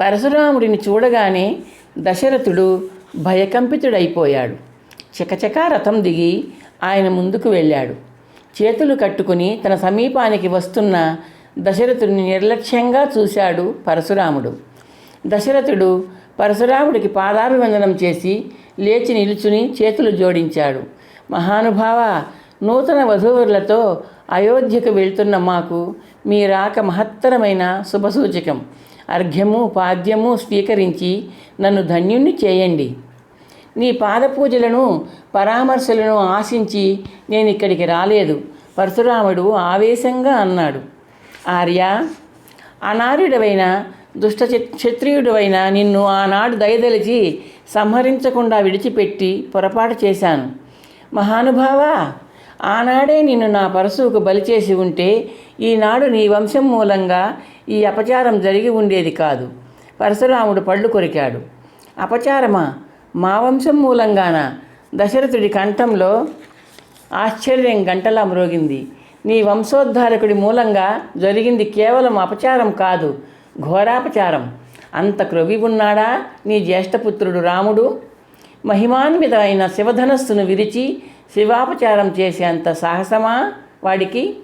పరశురాముడిని చూడగానే దశరథుడు భయకంపితుడైపోయాడు. చకచకా రథం దిగి ఆయన ముందుకు వెళ్ళాడు. చేతులు కట్టుకుని తన సమీపానికి వస్తున్న దశరథుడిని నిర్లక్ష్యంగా చూశాడు పరశురాముడు. దశరథుడు పరశురాముడికి పాదాభివందనం చేసి లేచి నిలుచుని చేతులు జోడించాడు. మహానుభావ నూతన వధూవరులతో అయోధ్యకు వెళ్తున్న మాకు మీ రాక మహత్తరమైన శుభసూచకం. అర్ఘ్యము పాద్యము స్వీకరించి నన్ను ధన్యుణ్ణి చేయండి. నీ పాదపూజలను పరామర్శలను ఆశించి నేను ఇక్కడికి రాలేదు. పరశురాముడు ఆవేశంగా అన్నాడు. ఆర్య అనార్యుడవైన దుష్ట క్షత్రియుడవైన నిన్ను ఆనాడు దయదలిచి సంహరించకుండా విడిచిపెట్టి పొరపాటు చేశాను. మహానుభావా ఆనాడే నిన్ను నా పరశువుకు బలి చేసి ఉంటే ఈనాడు నీ వంశం మూలంగా ఈ అపచారం జరిగి ఉండేది కాదు. పరశురాముడు పళ్ళు కొరికాడు. అపచారమా? మా వంశం మూలంగాన దశరథుడి కంఠంలో ఆశ్చర్యం గంటలా మ్రోగింది. నీ వంశోద్ధారకుడి మూలంగా జరిగింది కేవలం అపచారం కాదు ఘోరాపచారం. అంత క్రొవి ఉన్నాడా నీ జ్యేష్ఠపుత్రుడు రాముడు? మహిమాన్వితమైన శివధనస్సును విరిచి శివాపచారం చేసేంత సాహసమా వాడికి?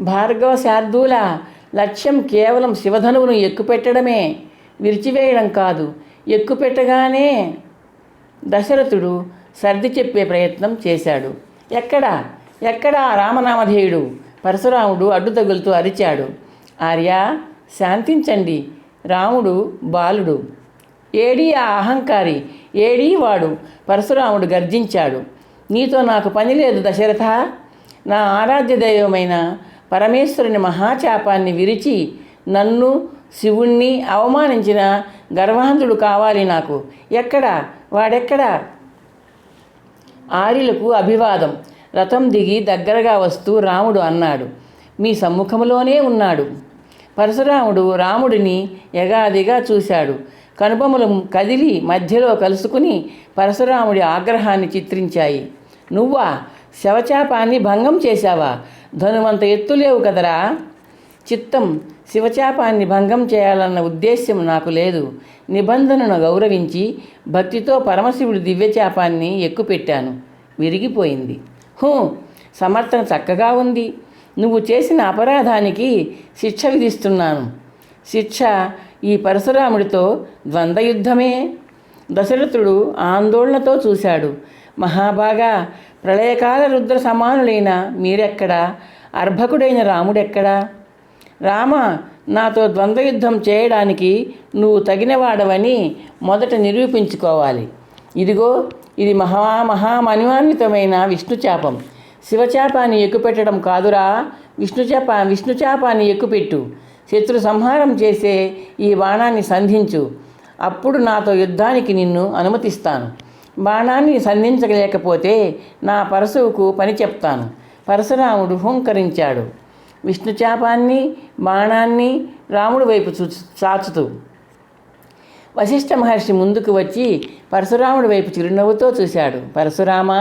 భార్గవ శార్దూల లక్ష్యం కేవలం శివధనువును ఎక్కుపెట్టడమే విరిచివేయడం కాదు. ఎక్కుపెట్టగానే దశరథుడు సర్ది చెప్పే ప్రయత్నం చేశాడు. ఎక్కడా? ఎక్కడా రామనామధేయుడు? పరశురాముడు అడ్డు తగులుతూ అరిచాడు. ఆర్య శాంతించండి. రాముడు బాలుడు. ఏడీ ఆ అహంకారి? ఏడీ వాడు? పరశురాముడు గర్జించాడు. నీతో నాకు పని లేదు దశరథ. నా ఆరాధ్య దైవమైన పరమేశ్వరుని మహాచాపాన్ని విరిచి నన్ను శివుణ్ణి అవమానించిన గర్వాంధుడు కావాలి నాకు. ఎక్కడా? వాడెక్కడా? ఆర్యులకు అభివాదం. రథం దిగి దగ్గరగా వస్తూ రాముడు అన్నాడు. మీ సమ్ముఖంలోనే ఉన్నాడు. పరశురాముడు రాముడిని యగాదిగా చూశాడు. కనుబొమలు కదిలి మధ్యలో కలుసుకుని పరశురాముడి ఆగ్రహాన్ని చిత్రించాయి. నువ్వా? శవచాపాన్ని భంగం చేశావా? ధనువంత ఎత్తులేవు కదరా? చిత్తం శివచాపాన్ని భంగం చేయాలన్న ఉద్దేశ్యం నాకు లేదు. నిబంధనను గౌరవించి భక్తితో పరమశివుడి దివ్యచాపాన్ని ఎక్కుపెట్టాను. విరిగిపోయింది. హూ సమర్థన చక్కగా ఉంది. నువ్వు చేసిన అపరాధానికి శిక్ష విధిస్తున్నాను. శిక్ష ఈ పరశురాముడితో ద్వంద్వయుద్ధమే. దశరథుడు ఆందోళనతో చూశాడు. మహాభాగా. ప్రళయకాల రుద్ర సమానులైన మీరెక్కడా? అర్భకుడైన రాముడెక్కడా? రామ నాతో ద్వంద్వయుద్ధం చేయడానికి నువ్వు తగినవాడవని మొదట నిరూపించుకోవాలి. ఇదిగో ఇది మహా మహామణిమాన్వితమైన విష్ణుచాపం శివచాపాన్ని ఎక్కుపెట్టడం కాదురా. విష్ణుచాప విష్ణుచాపాన్ని ఎక్కుపెట్టు. శత్రు సంహారం చేసే ఈ బాణాన్ని సంధించు. అప్పుడు నాతో యుద్ధానికి నిన్ను అనుమతిస్తాను. బాణాన్ని సంధించలేకపోతే నా పరశువుకు పని చెప్తాను. పరశురాముడు హుంకరించాడు. విష్ణుచాపాన్ని బాణాన్ని రాముడి వైపు చూ చాచుతూ. వశిష్ఠ మహర్షి ముందుకు వచ్చి పరశురాముడి వైపు చిరునవ్వుతో చూశాడు. పరశురామ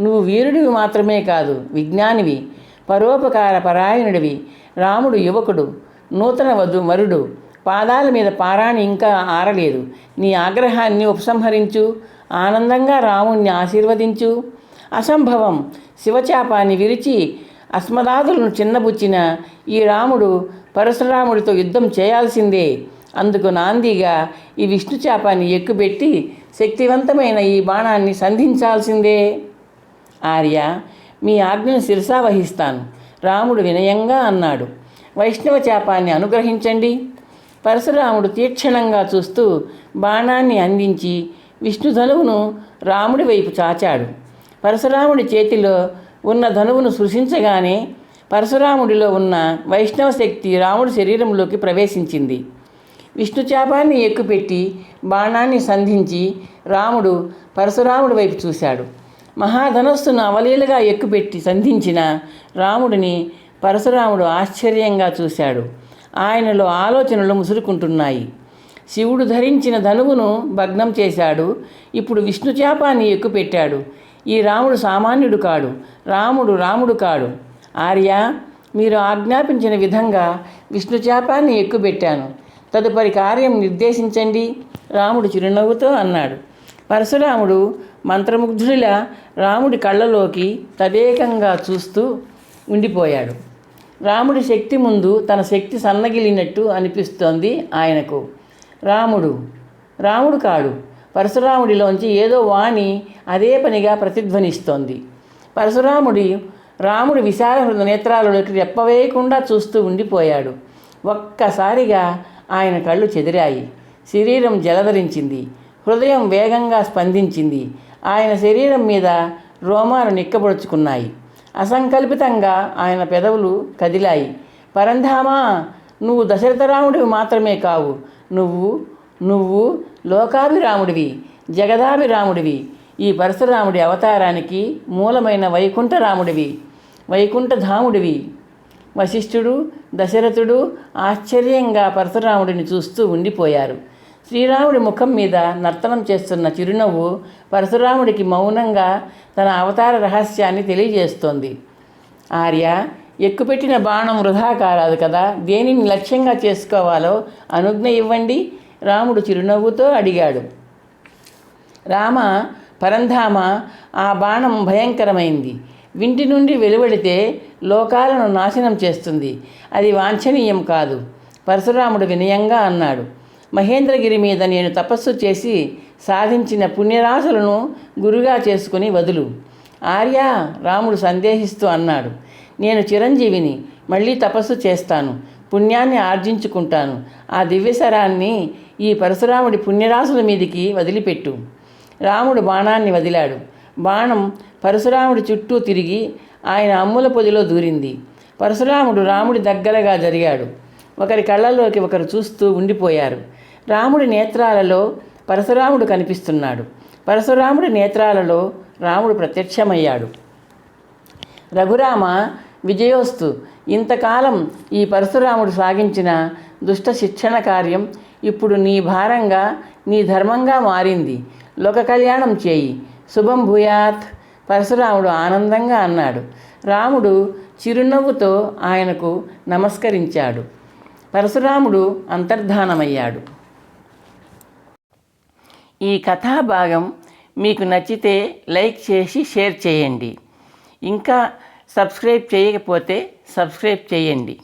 నువ్వు వీరుడివి మాత్రమే కాదు విజ్ఞానివి. పరోపకార పరాయణుడివి. రాముడు యువకుడు. నూతన వధు మరుడు పాదాల మీద పారాణి ఇంకా ఆరలేదు. నీ ఆగ్రహాన్ని ఉపసంహరించు. ఆనందంగా రాముణ్ణి ఆశీర్వదించు. అసంభవం. శివచాపాన్ని విరిచి అస్మదాదులను చిన్నబుచ్చిన ఈ రాముడు పరశురాముడితో యుద్ధం చేయాల్సిందే. అందుకు నాందిగా ఈ విష్ణు చాపాన్ని ఎక్కుబెట్టి శక్తివంతమైన ఈ బాణాన్ని సంధించాల్సిందే. ఆర్య మీ ఆజ్ఞను శిరసా వహిస్తాను. రాముడు వినయంగా అన్నాడు. వైష్ణవ చాపాన్ని అనుగ్రహించండి. పరశురాముడు తీక్షణంగా చూస్తూ బాణాన్ని అందించి విష్ణుధనువును రాముడి వైపు చాచాడు. పరశురాముడి చేతిలో ఉన్న ధనువును సృశించగానే పరశురాముడిలో ఉన్న వైష్ణవ శక్తి రాముడి శరీరంలోకి ప్రవేశించింది. విష్ణు చాపాన్ని ఎక్కుపెట్టి బాణాన్ని సంధించి రాముడు పరశురాముడి వైపు చూశాడు. మహాధనస్సును అవలీలగా ఎక్కుపెట్టి సంధించిన రాముడిని పరశురాముడు ఆశ్చర్యంగా చూశాడు. ఆయనలో ఆలోచనలు ముసురుకుంటున్నాయి. శివుడు ధరించిన ధనువును భగ్నం చేశాడు. ఇప్పుడు విష్ణుచాపాన్ని ఎక్కుపెట్టాడు. ఈ రాముడు సామాన్యుడు కాడు. రాముడు రాముడు కాడు. ఆర్య మీరు ఆజ్ఞాపించిన విధంగా విష్ణుచాపాన్ని ఎక్కుపెట్టాను. తదుపరి కార్యం నిర్దేశించండి. రాముడు చిరునవ్వుతో అన్నాడు. పరశురాముడు మంత్రముగ్ధుడిలా రాముడి కళ్ళలోకి తదేకంగా చూస్తూ ఉండిపోయాడు. రాముడి శక్తి ముందు తన శక్తి సన్నగిలినట్టు అనిపిస్తోంది ఆయనకు. రాముడు. రాముడు కాడు. పరశురాముడిలోంచి ఏదో వాణి అదే పనిగా ప్రతిధ్వనిస్తోంది. పరశురాముడి రాముడు విశాల హృదయ నేత్రాలలోకి రెప్పవేయకుండా చూస్తూ ఉండిపోయాడు. ఒక్కసారిగా ఆయన కళ్ళు చెదిరాయి. శరీరం జలధరించింది. హృదయం వేగంగా స్పందించింది. ఆయన శరీరం మీద రోమాలు నిక్కబడుచుకున్నాయి. అసంకల్పితంగా ఆయన పెదవులు కదిలాయి. పరంధామా నువ్వు దశరథరాముడివి మాత్రమే కావు. నువ్వు నువ్వు లోకాభిరాముడివి జగదాభిరాముడివి. ఈ పరశురాముడి అవతారానికి మూలమైన వైకుంఠరాముడివి వైకుంఠధాముడివి. వశిష్ఠుడు దశరథుడు ఆశ్చర్యంగా పరశురాముడిని చూస్తూ ఉండిపోయారు. శ్రీరాముడి ముఖం మీద నర్తనం చేస్తున్న చిరునవ్వు పరశురాముడికి మౌనంగా తన అవతార రహస్యాన్ని తెలియజేస్తోంది. ఆర్య ఎక్కుపెట్టిన బాణం వృధా కారాదు కదా. దేనిని లక్ష్యంగా చేసుకోవాలో అనుజ్ఞ ఇవ్వండి. రాముడు చిరునవ్వుతో అడిగాడు. రామ పరంధామ ఆ బాణం భయంకరమైంది. వింటి నుండి వెలువడితే లోకాలను నాశనం చేస్తుంది. అది వాంఛనీయం కాదు. పరశురాముడు వినయంగా అన్నాడు. మహేంద్రగిరి మీద నేను తపస్సు చేసి సాధించిన పుణ్యరాశులను గురుగా చేసుకుని వదులు. ఆర్య రాముడు సందేహిస్తూ అన్నాడు. నేను చిరంజీవిని మళ్ళీ తపస్సు చేస్తాను పుణ్యాన్ని ఆర్జించుకుంటాను. ఆ దివ్యశరాన్ని ఈ పరశురాముడి పుణ్యరాశుల మీదికి వదిలిపెట్టు. రాముడు బాణాన్ని వదిలాడు. బాణం పరశురాముడి చుట్టూ తిరిగి ఆయన అమ్ముల పొదిలో దూరింది. పరశురాముడు రాముడి దగ్గరగా జరిగాడు. ఒకరి కళ్ళల్లోకి ఒకరు చూస్తూ ఉండిపోయారు. రాముడి నేత్రాలలో పరశురాముడు కనిపిస్తున్నాడు. పరశురాముడి నేత్రాలలో రాముడు ప్రత్యక్షమయ్యాడు. రఘురామ విజయోస్తు. ఇంతకాలం ఈ పరశురాముడు సాగించిన దుష్ట శిక్షణ కార్యం ఇప్పుడు నీ భారంగా నీ ధర్మంగా మారింది. లోక కళ్యాణం చేయి. శుభం భూయాత్. పరశురాముడు ఆనందంగా అన్నాడు. రాముడు చిరునవ్వుతో ఆయనకు నమస్కరించాడు. పరశురాముడు అంతర్ధానమయ్యాడు. ఈ కథాభాగం మీకు నచ్చితే లైక్ చేసి షేర్ చేయండి. ఇంకా సబ్స్క్రైబ్ చేయకపోతే సబ్స్క్రైబ్ చేయండి.